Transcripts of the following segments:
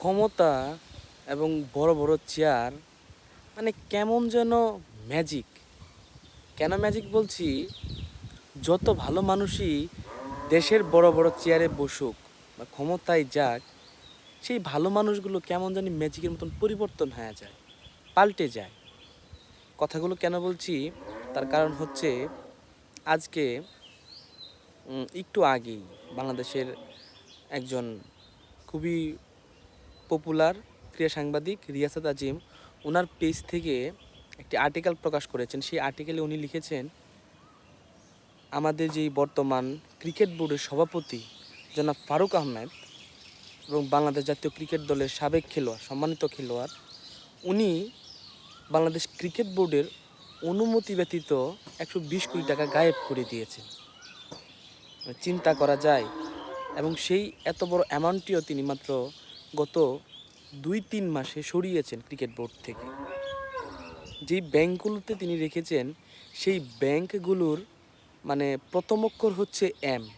ক্ষমতা এবং বড় বড় চেয়ার মানে কেমন যেন ম্যাজিক কেন ম্যাজিক বলছি? যত ভালো মানুষই দেশের বড় বড় চেয়ারে বসুক বা ক্ষমতায় যাক, সেই ভালো মানুষগুলো কেমন জানি ম্যাজিকের মতন পরিবর্তন হয়ে যায়, পাল্টে যায়। কথাগুলো কেন বলছি? তার কারণ হচ্ছে আজকে একটু আগেই বাংলাদেশের একজন খুবই পপুলার ক্রীড়া সাংবাদিক রিয়াসাত আজিম ওনার পেজ থেকে একটি আর্টিকেল প্রকাশ করেছেন। সেই আর্টিকেলে উনি লিখেছেন, আমাদের যেই বর্তমান ক্রিকেট বোর্ডের সভাপতি জনাব ফারুক আহমেদ এবং বাংলাদেশ জাতীয় ক্রিকেট দলের সাবেক খেলোয়াড়, সম্মানিত খেলোয়াড়, উনি বাংলাদেশ ক্রিকেট বোর্ডের অনুমতি ব্যতীত একশো বিশ কোটি টাকা গায়েব করে দিয়েছেন। চিন্তা করা যায়। এবং সেই এত বড় অ্যামাউন্টটিও তিনি মাত্র গত দুই তিন মাসে সরিয়েছেন ক্রিকেট বোর্ড থেকে। যেই ব্যাংকগুলোতে তিনি রেখেছেন, সেই ব্যাংকগুলোর মানে প্রথম অক্ষর হচ্ছে এম।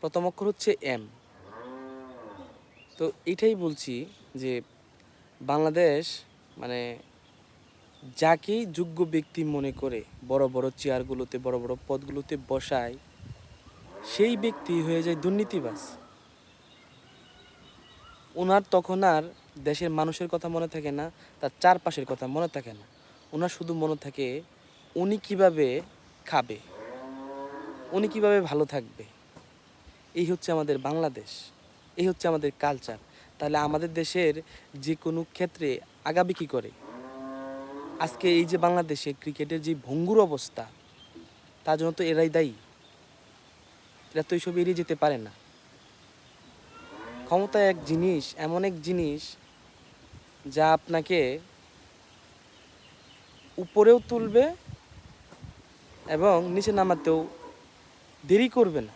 প্রথম অক্ষর হচ্ছে এম। তো এটাই বলছি যে বাংলাদেশ মানে যাকেই যোগ্য ব্যক্তি মনে করে বড় বড় চেয়ারগুলোতে, বড় বড় পদগুলোতে বসায়, সেই ব্যক্তি হয়ে যায় দুর্নীতিবাজ। ওনার তখন আর দেশের মানুষের কথা মনে থাকে না, তার চারপাশের কথা মনে থাকে না। ওনার শুধু মনে থাকে, উনি কীভাবে খাবে? উনি কীভাবে ভালো থাকবে? এই হচ্ছে আমাদের বাংলাদেশ, এই হচ্ছে আমাদের কালচার তাহলে আমাদের দেশের যে কোনো ক্ষেত্রে আগাবে কি করে? আজকে এই যে বাংলাদেশে ক্রিকেটের যে ভঙ্গুর অবস্থা, তার জন্য তো এরাই দায়ী। এরা তো এইসব এড়িয়ে যেতে পারে না। ক্ষমতা এক জিনিস, এমন এক জিনিস যা আপনাকে উপরেও তুলবে এবং নিচে নামাতেও দেরি করবে না।